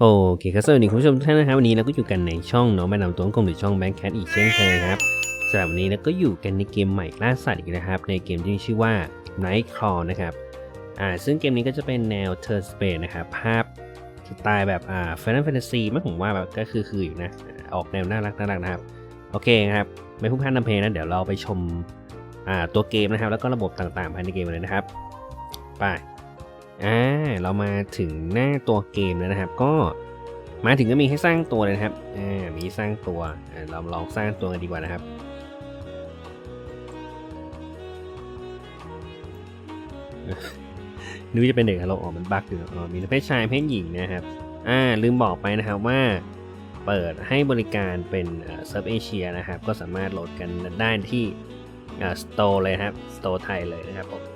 โอเคครับสวัสดีคุณผู้ชมทุกท่านนะครับวันนี้เราก็อยู่กันในช่องน้องแม่นำตัวกลมหรือช่องแบงค์แคทอีกเช่นเคยครับสำหรับวันนี้เราก็อยู่กันในเกมใหม่ล่าสัตว์อีกนะครับ ในเกมที่ชื่อว่า Night Crawl นะครับอ่าซึ่งเกมนี้ก็จะเป็นแนว Turn Space นะครับภาพสไตล์แบบอ่า Final Fantasy มั้งผมว่าแบบก็คือคืออยู่นะอออกแนวน่ารักน่ารักนะครับโอเคครับไม่พูดพลาดนำเพลงนะเดี๋ยวเราไปชมอ่าตัวเกมนะครับ แล้วก็ระบบต่างๆภายในเกมเลยนะครับไป อ่าเรามาถึงหน้าตัวเกมแล้วนะครับ ก็มาถึงก็มีให้สร้างตัวเลยนะครับอ่ามีสร้างตัวเราลองสร้างตัวกันดีกว่านะครับนึกจะเป็นเด็กฮัลโหลออกมันบั๊กอยู่อ๋อมีทั้งเพศชายเพศหญิงนะครับอ่าลืมบอกไปนะครับว่าเปิดให้บริการเป็นเซิร์ฟเอเชียนะครับ ก็สามารถโหลดกันได้ที่สโตร์เลยครับสโตร์ไทยเลยนะครับผม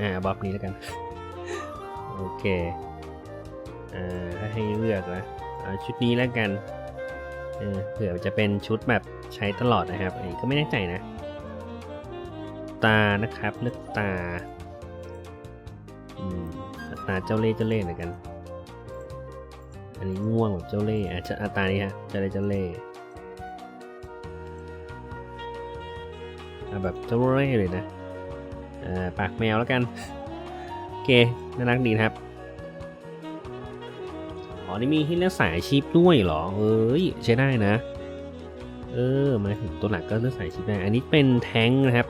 อ่าบ๊อบนี้แล้วกัน โอเค อ่าถ้าให้เลือกนะเอาชุดนี้แล้วกันเออเผื่อจะเป็นชุดแบบใช้ตลอดนะครับอันนี้ก็ไม่แน่ใจนะ ตานะครับเลือกตาอืมตาเจ้าเล่เจ้าเล่ห์หน่อยกัน อันนี้ง่วงแบบเจ้าเล่อาจจะอาตานี้ฮะเจ้าเล่เจ้าเล่เอาแบบเจ้าเล่เลยนะ ปากแมวแล้วกัน โอเค น่ารักดีนะครับ อ๋อ นี่มีให้เลือกสายอาชีพด้วยเหรอ เอ้ย ใช้ได้นะ เออ มาถึงตัวหลักก็เลือกสายอาชีพได้ อันนี้เป็นแท้งนะครับ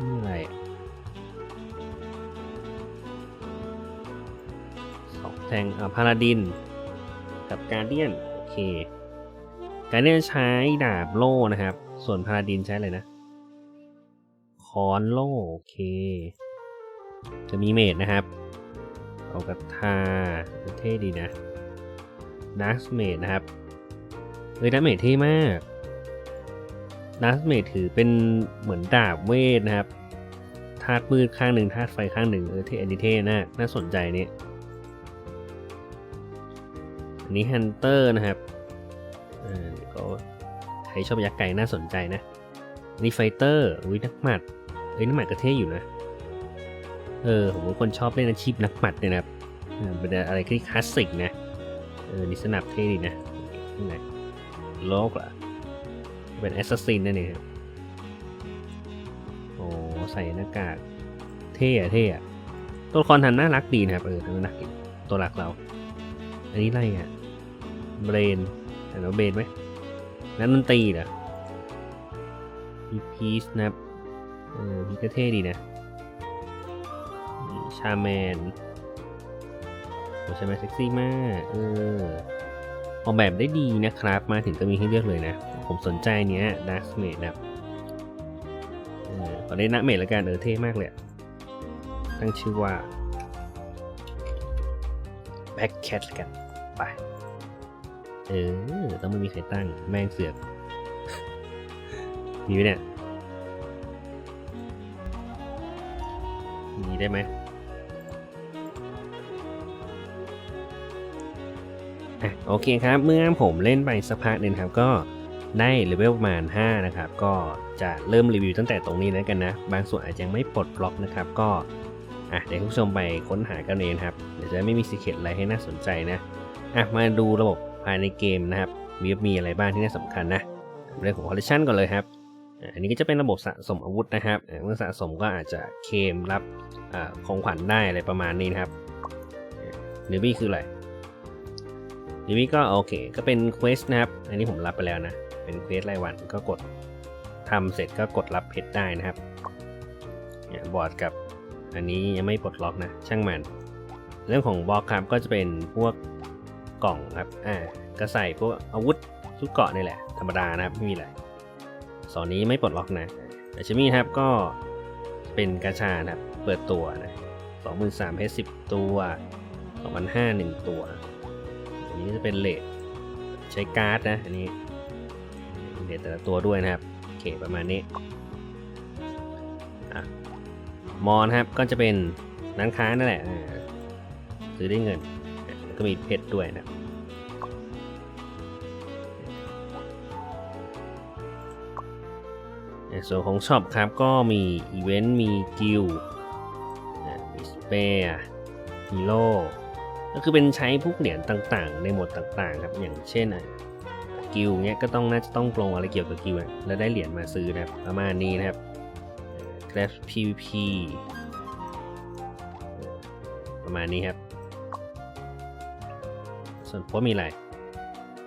นี่อะไรสองแทงอ่าพาราดิน กับการเดียน โอเค การเดียนใช้ดาบโล่นะครับ ส่วนพาราดินใช้อะไรนะ ค้อนโล่โอเค จะมีเมดนะครับ เอากระทาเท่ดีนะดัสเมดนะครับเฮ้ยดัสเมดเท่มากดัสเมดถือเป็นเหมือนดาบเวทนะครับธาตุมืดข้างหนึ่งธาตุไฟข้างหนึ่งเออเทอันนี้เท่นะน่าสนใจเนี่ยอันนี้ฮันเตอร์นะครับเออก็ใครชอบยักษ์ไก่น่าสนใจนะนนี่ไฟเตอร์อุ้ยนักหมัด เอ้ยนักหมัดก็เท่อยู่นะ เออ ผมเป็นคนชอบเล่นอาชีพนักหมัดเนี่ยนะครับเออเป็นอะไรที่คลาสสิกนะ เออนี่สนับเท่ดีนะนี่ไงโลกเหรอเป็นแอสซัสซินนั่นเองครับโอ้ใส่หน้ากาก เท่อะเท่อะตัวละครทันน่ารักดีนะครับ เออน่ารักตัวหลักเรา อันนี้อะไรอะเบรนอ่านว่าเบรนไหมนักดนตรีเหรอมีพีซนะครับ เออมีก็เท่ดีนะชาแมนโอ้ชาแมนเซ็กซี่มากเออออกแบบได้ดีนะครับ มาถึงก็มีให้เลือกเลยนะ ผมสนใจเนี้ยดัสเมดนะเออขอได้นักเมดแล้วกันเออเท่มากเลย ตั้งชื่อว่า Back Cat ละกันไป เออ ต้องไม่มีใครตั้งแม่งเสือกมีไหมเนี่ย มีได้ไหมอะโอเคครับ เมื่อผมเล่นไปสักพักหนึงครับก็ได้เลเวลประมาณ 5 นะครับ ก็จะเริ่มรีวิวตั้งแต่ตรงนี้แล้วกันนะ บางส่วนอาจจะยังไม่ปลดล็อกนะครับ ก็อะเดี๋ยวคุณผู้ชมไปค้นหากันเองครับ เดี๋ยวจะไม่มีสิเคตอะไรให้น่าสนใจนะอะมาดูระบบภายในเกมนะครับมีมีอะไรบ้างที่น่าสำคัญนะเรื่องของคอลเลคชันก่อนเลยครับ อันนี้ก็จะเป็นระบบสะสมอาวุธนะครับ เมื่อสะสมก็อาจจะเคมรับอของขวัญได้อะไรประมาณนี้นะครับเนวี่คืออะไรทีนี้ก็โอเค ก็เป็นเควสนะครับ อันนี้ผมรับไปแล้วนะ เป็นเควสรายวันก็กดทำเสร็จก็กดรับเพชรได้นะครับบอร์ดกับอันนี้ยังไม่ปลดล็อกนะ ช่างมัน เรื่องของบล็อกครับก็จะเป็นพวกกล่องครับ อ่า ก็ใส่พวกอาวุธชุดเกาะนี่แหละ ธรรมดานะครับ ไม่มีอะไร สอนนี้ไม่ปลดล็อกนะแต่ชมี่ครับก็เป็นกาชาครับเปิดตัวนะสองหมื่นสามเพชรสิบตัวสองพันห้าหนึ่งตัว อันนี้จะเป็นเลทใช้การ์ดนะอันนี้เลทแต่ละตัวด้วยนะครับโอเคประมาณนี้มอนครับก็จะเป็นร้านค้านั่นแหละซื้อได้เงินก็มีเพชรด้วยนะครับ ส่วนของช็อปครับก็มีอีเวนต์มีกิลย์ฮีโร่ก็คือเป็นใช้พวกเหรียญต่างๆ ในโหมดต่างๆครับอย่างเช่นกิลเนี้ยก็ต้องน่าจะต้องปรงอะไรเกี่ยวกับกิลแล้วได้เหรียญมาซื้อนะครับประมาณนี้นะครับ Clash PVP ประมาณนี้ครับ ส่วนโพสมีอะไร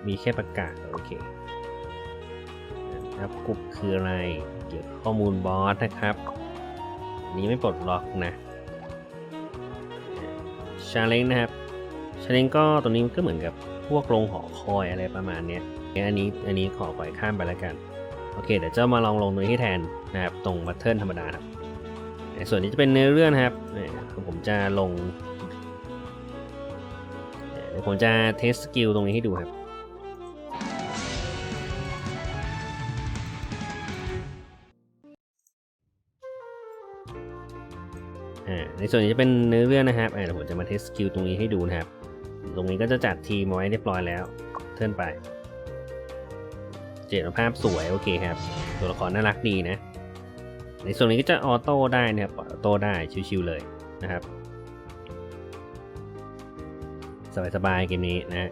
มีแค่ประกาศโอเคนะครับกลุ่มคืออะไร เกี่ยวกับข้อมูลบอสนะครับ นี้ไม่ปลดล็อกนะชาเลนนะครับชาเลนก็ตัวนี้ก็เหมือนกับพวกโรงหอคอยอะไรประมาณเนี้ยอันนี้อันนี้ขอปล่อยข้ามไปแล้วกัน โอเคเดี๋ยวจะมาลองลงตรงนี้ให้แทนนะครับตรงบัตเทิลธรรมดาครับในส่วนนี้จะเป็นเนื้อเรื่องนะครับนี่ผมจะลงผมจะเทสสกิลตรงนี้ให้ดูครับ ในส่วนนี้จะเป็นเนื้อเรื่องนะครับอ่าเดี๋ยวผมจะมาเทสสกิลตรงนี้ให้ดูนะครับ ตรงนี้ก็จะจัดทีมไว้เรียบร้อยแล้ว เทิร์นไป เจตภาพสวยโอเคครับ ตัวละครน่ารักดีนะ ในส่วนนี้ก็จะออโต้ได้นะครับอยออโต้ได้ชิวๆเลยนะครับ สบายๆเกมนี้นะ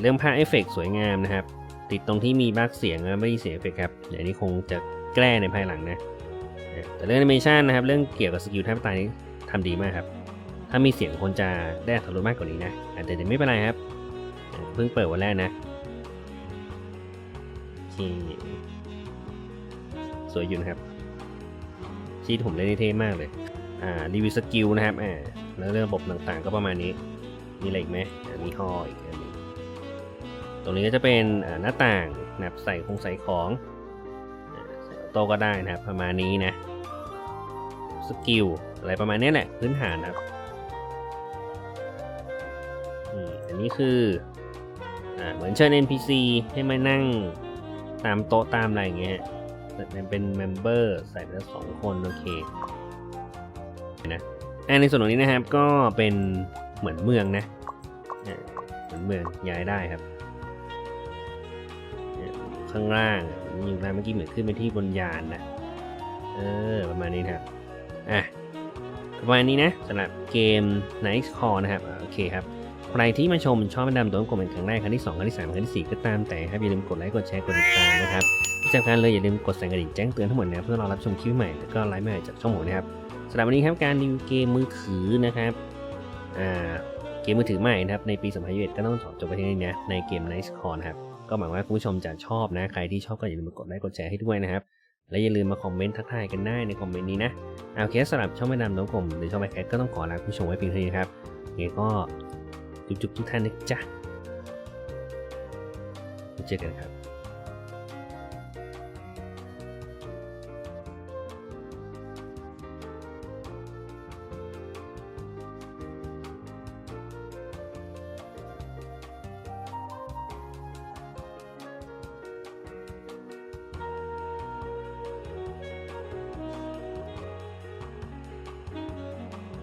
เรื่องภาพเอฟเฟกต์สวยงามนะครับ ติดตรงที่มีบั๊กเสียงไม่ได้เสียงเอฟเฟกต์ครับเดี๋ยวนี้คงจะแก้ในภายหลังนะ แต่เรื่องแอนิเมชันนะครับ เรื่องเกี่ยวกับสกิลแทบตายนี้ทำดีมากครับ ถ้ามีเสียงคนจะได้ถรสมากกว่านี้นะอ่แต่เดี๋ยวไม่เป็นไรครับ เพิ่งเปิดวันแรกนะโอเคสวยอยู่นะครับชีทผมเล่นเท่มากเลย อ่ารีวิวสกิลนะครับอ่าแล้วเรื่องระบบต่างๆ ก็ประมาณนี้ มีอะไรอีกไหมอ่ามีฮออีกอันหนึงตรงนี้ก็จะเป็นหน้าต่างนะครับใส่คงใส่ของ โต้ก็ได้นะครับประมาณนี้นะสกิลอะไรประมาณนี้แหละพื้นฐานนะครับอันนี้คืออ่าเหมือนเชิญ NPC ให้มานั่งตามโต๊ะตามอะไรอย่างเงี้ยแต่เป็นเมมเบอร์ใส่ไปแล้วสองคน โอเคนะอ่าในส่วนตรงนี้นะครับก็เป็นเหมือนเมืองนะเหมือนเมืองย้ายได้ครับ ข้างล่าง มีอยู่ล่างเมื่อกี้เหมือนขึ้นไปที่บนยานนะ เออ ประมาณนี้นะครับ อะ ประมาณนี้นะสำหรับเกม Night Call นะครับ โอเคครับ ใครที่มาชมชอบมาดามตัวกดเป็นครั้งแรก ครั้งที่ 2 ครั้งที่ 3 ครั้งทีสี่ 4 ก็ตามแต่ครับ อย่าลืมกดไลค์ กดแชร์ กดติดตามนะครับที่สำคัญเลยอย่าลืมกดสั่นกระดิ่งแจ้งเตือนทั้งหมดนะเพื่อรอรับชมคลิปใหม่แล้วก็ไลฟ์ใหม่จากช่องผมนะครับสำหรับวันนี้ครับการรีวิวเกมมือถือนะครับ อ่าเกมมือถือใหม่นะครับในปี2021ก็ต้องจบไปที่นี่นะในเกม Night Call นะครับ ก็หวังว่าคุณผู้ชมจะชอบนะ ใครที่ชอบก็อย่าลืมกดไลค์กดแชร์ให้ด้วยนะครับ และอย่าลืมมาคอมเมนต์ทักทายกันได้ในคอมเมนต์นี้นะเอาเคสำหรับช่องแม่ดำน้องกลมหรือช่องแม่แคทก็ต้องขอลาผู้ชมไว้เพียงเท่านี้ครับยังไงก็จุ๊บๆทุกท่านนะจ๊ะเจอกันครับ